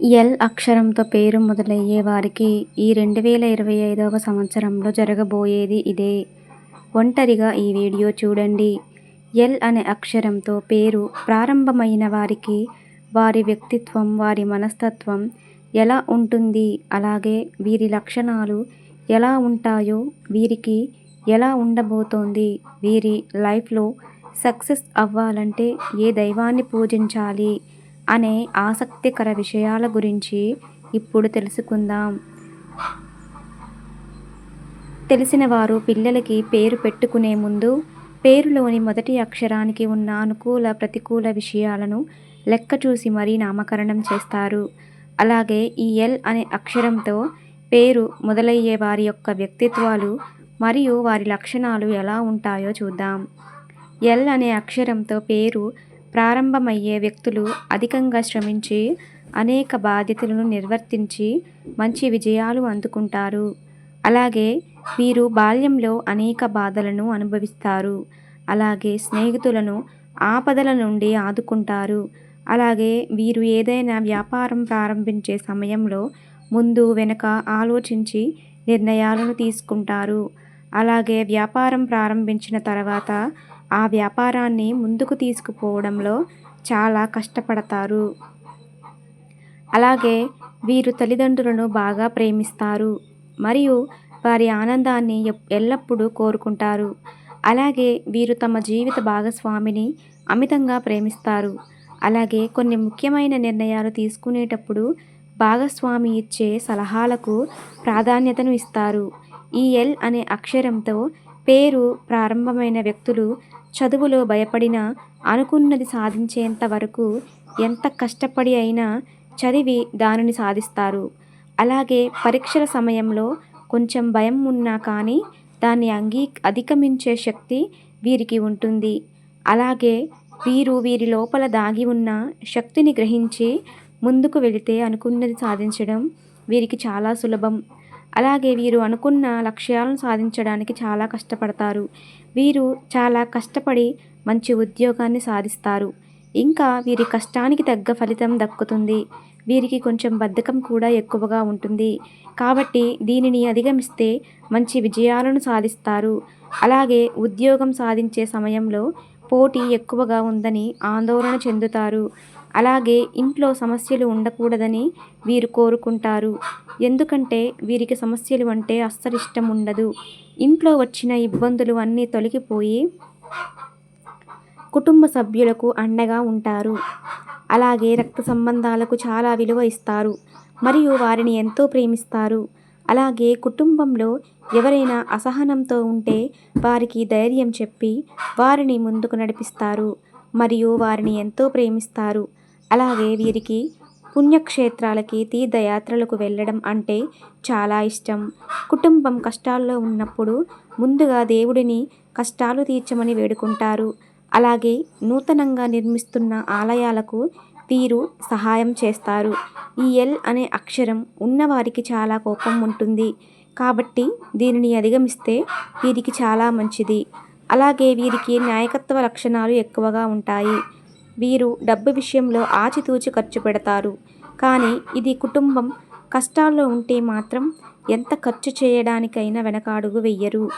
L అక్షరంతో పేరు మొదలయ్యే వారికి ఈ రెండు వేల ఇరవై ఐదవ సంవత్సరంలో జరగబోయేది ఇదే. ఒంటరిగా ఈ వీడియో చూడండి. ఎల్ అనే అక్షరంతో పేరు ప్రారంభమైన వారికి వారి వ్యక్తిత్వం, వారి మనస్తత్వం ఎలా ఉంటుంది, అలాగే వీరి లక్షణాలు ఎలా ఉంటాయో, వీరికి ఎలా ఉండబోతోంది, వీరి లైఫ్లో సక్సెస్ అవ్వాలంటే ఏ దైవాన్ని పూజించాలి అనే ఆసక్తికర విషయాల గురించి ఇప్పుడు తెలుసుకుందాం. తెలిసిన వారు పిల్లలకి పేరు పెట్టుకునే ముందు పేరులోని మొదటి అక్షరానికి ఉన్న అనుకూల, ప్రతికూల విషయాలను లెక్క చూసి మరీ నామకరణం చేస్తారు. అలాగే ఈ ఎల్ అనే అక్షరంతో పేరు మొదలయ్యే వారి యొక్క వ్యక్తిత్వాలు మరియు వారి లక్షణాలు ఎలా ఉంటాయో చూద్దాం. ఎల్ అనే అక్షరంతో పేరు ప్రారంభమయ్యే వ్యక్తులు అధికంగా శ్రమించి, అనేక బాధ్యతలను నిర్వర్తించి మంచి విజయాలు అందుకుంటారు. అలాగే వీరు బాల్యంలో అనేక బాధలను అనుభవిస్తారు. అలాగే స్నేహితులను ఆపదల నుండి ఆదుకుంటారు. అలాగే వీరు ఏదైనా వ్యాపారం ప్రారంభించే సమయంలో ముందు వెనక ఆలోచించి నిర్ణయాలను తీసుకుంటారు. అలాగే వ్యాపారం ప్రారంభించిన తర్వాత ఆ వ్యాపారాన్ని ముందుకు తీసుకుపోవడంలో చాలా కష్టపడతారు. అలాగే వీరు తల్లిదండ్రులను బాగా ప్రేమిస్తారు మరియు వారి ఆనందాన్ని ఎల్లప్పుడూ కోరుకుంటారు. అలాగే వీరు తమ జీవిత భాగస్వామిని అమితంగా ప్రేమిస్తారు. అలాగే కొన్ని ముఖ్యమైన నిర్ణయాలు తీసుకునేటప్పుడు భాగస్వామి ఇచ్చే సలహాలకు ప్రాధాన్యతను ఇస్తారు. ఈ ఎల్ అనే అక్షరంతో పేరు ప్రారంభమైన వ్యక్తులు చదువులో భయపడినా, అనుకున్నది సాధించేంత వరకు ఎంత కష్టపడి అయినా చదివి దానిని సాధిస్తారు. అలాగే పరీక్షల సమయంలో కొంచెం భయం ఉన్నా కానీ దాన్ని అంగీ అధిగమించే శక్తి వీరికి ఉంటుంది. అలాగే వీరు వీరి లోపల దాగి ఉన్న శక్తిని గ్రహించి ముందుకు వెళితే అనుకున్నది సాధించడం వీరికి చాలా సులభం. అలాగే వీరు అనుకున్న లక్ష్యాలను సాధించడానికి చాలా కష్టపడతారు. వీరు చాలా కష్టపడి మంచి ఉద్యోగాన్ని సాధిస్తారు. ఇంకా వీరి కష్టానికి తగ్గ ఫలితం దక్కుతుంది. వీరికి కొంచెం బద్ధకం కూడా ఎక్కువగా ఉంటుంది. కాబట్టి దీనిని అధిగమిస్తే మంచి విజయాలను సాధిస్తారు. అలాగే ఉద్యోగం సాధించే సమయంలో పోటీ ఎక్కువగా ఉందని ఆందోళన చెందుతారు. అలాగే ఇంట్లో సమస్యలు ఉండకూడదని వీరు కోరుకుంటారు. ఎందుకంటే వీరికి సమస్యలు అంటే అస్సలు ఇష్టం ఉండదు. ఇంట్లో వచ్చిన ఇబ్బందులు అన్నీ తొలగిపోయి కుటుంబ సభ్యులకు అండగా ఉంటారు. అలాగే రక్త సంబంధాలకు చాలా విలువ ఇస్తారు మరియు వారిని ఎంతో ప్రేమిస్తారు. అలాగే కుటుంబంలో ఎవరైనా అసహనంతో ఉంటే వారికి ధైర్యం చెప్పి వారిని ముందుకు నడిపిస్తారు మరియు వారిని ఎంతో ప్రేమిస్తారు. అలాగే వీరికి పుణ్యక్షేత్రాలకి, తీర్థయాత్రలకు వెళ్ళడం అంటే చాలా ఇష్టం. కుటుంబం కష్టాల్లో ఉన్నప్పుడు ముందుగా దేవుడిని కష్టాలు తీర్చమని వేడుకుంటారు. అలాగే నూతనంగా నిర్మిస్తున్న ఆలయాలకు వీరు సహాయం చేస్తారు. ఈ ఎల్ అనే అక్షరం ఉన్నవారికి చాలా కోపం ఉంటుంది. కాబట్టి దీనిని అధిగమిస్తే వీరికి చాలా మంచిది. అలాగే వీరికి నాయకత్వ లక్షణాలు ఎక్కువగా ఉంటాయి. వీరు డబ్బు విషయంలో ఆచితూచి ఖర్చు పెడతారు. కానీ ఇది కుటుంబం కష్టాల్లో ఉంటే మాత్రం ఎంత ఖర్చు చేయడానికైనా వెనకాడుగు వెయ్యరు.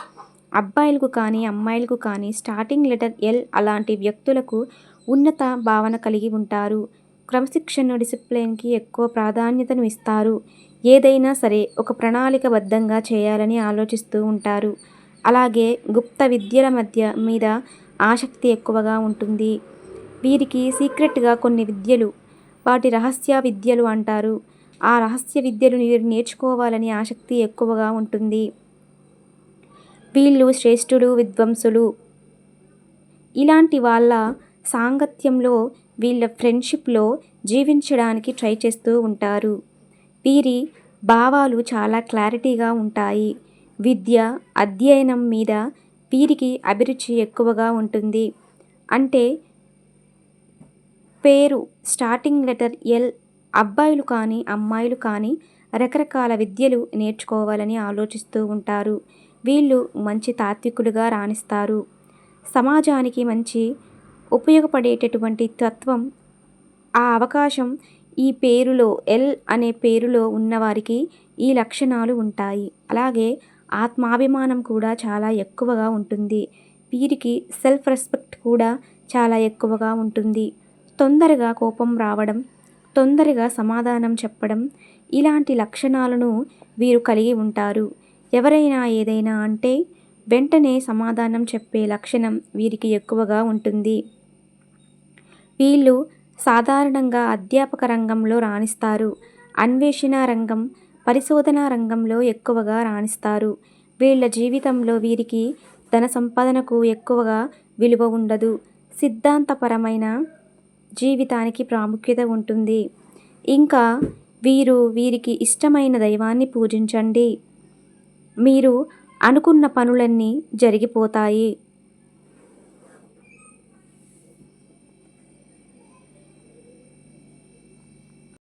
అబ్బాయిలకు కానీ, అమ్మాయిలకు కానీ స్టార్టింగ్ లెటర్ ఎల్ అలాంటి వ్యక్తులకు ఉన్నత భావన కలిగి ఉంటారు. క్రమశిక్షణ, డిసిప్లిన్కి ఎక్కువ ప్రాధాన్యతను ఇస్తారు. ఏదైనా సరే ఒక ప్రణాళికబద్ధంగా చేయాలని ఆలోచిస్తూ ఉంటారు. అలాగే గుప్త విద్యల మధ్య మీద ఆసక్తి ఎక్కువగా ఉంటుంది. వీరికి సీక్రెట్గా కొన్ని విద్యలు, వాటి రహస్య విద్యలు అంటారు. ఆ రహస్య విద్యలు వీరు నేర్చుకోవాలని ఆసక్తి ఎక్కువగా ఉంటుంది. వీళ్ళు శ్రేష్ఠులు, విద్వాంసులు. ఇలాంటి వాళ్ళ సాంగత్యంలో వీళ్ళ ఫ్రెండ్షిప్లో జీవించడానికి ట్రై చేస్తూ ఉంటారు. వీరి భావాలు చాలా క్లారిటీగా ఉంటాయి. విద్య, అధ్యయనం మీద వీరికి అభిరుచి ఎక్కువగా ఉంటుంది. అంటే పేరు స్టార్టింగ్ లెటర్ ఎల్ అబ్బాయిలు కానీ, అమ్మాయిలు కానీ రకరకాల విద్యలు నేర్చుకోవాలని ఆలోచిస్తూ ఉంటారు. వీళ్ళు మంచి తాత్వికులుగా రాణిస్తారు. సమాజానికి మంచి ఉపయోగపడేటటువంటి తత్వం, ఆ అవకాశం ఈ పేరులో ఎల్ అనే పేరులో ఉన్నవారికి ఈ లక్షణాలు ఉంటాయి అలాగే ఆత్మాభిమానం కూడా చాలా ఎక్కువగా ఉంటుంది వీరికి సెల్ఫ్ రెస్పెక్ట్ కూడా చాలా ఎక్కువగా ఉంటుంది తొందరగా కోపం రావడం తొందరగా సమాధానం చెప్పడం ఇలాంటి లక్షణాలను వీరు కలిగి ఉంటారు. ఎవరైనా ఏదైనా అంటే వెంటనే సమాధానం చెప్పే లక్షణం వీరికి ఎక్కువగా ఉంటుంది. వీళ్ళు సాధారణంగా అధ్యాపక రంగంలో రాణిస్తారు. అన్వేషణ రంగం పరిశోధన రంగంలో ఎక్కువగా రాణిస్తారు. వీళ్ళ జీవితంలో వీరికి ధన సంపాదనకు ఎక్కువగా విలువ ఉండదు. సిద్ధాంతపరమైన జీవితానికి ప్రాముఖ్యత ఉంటుంది. ఇంకా వీరు వీరికి ఇష్టమైన దైవాన్ని పూజించండి. మీరు అనుకున్న పనులన్నీ జరిగిపోతాయి.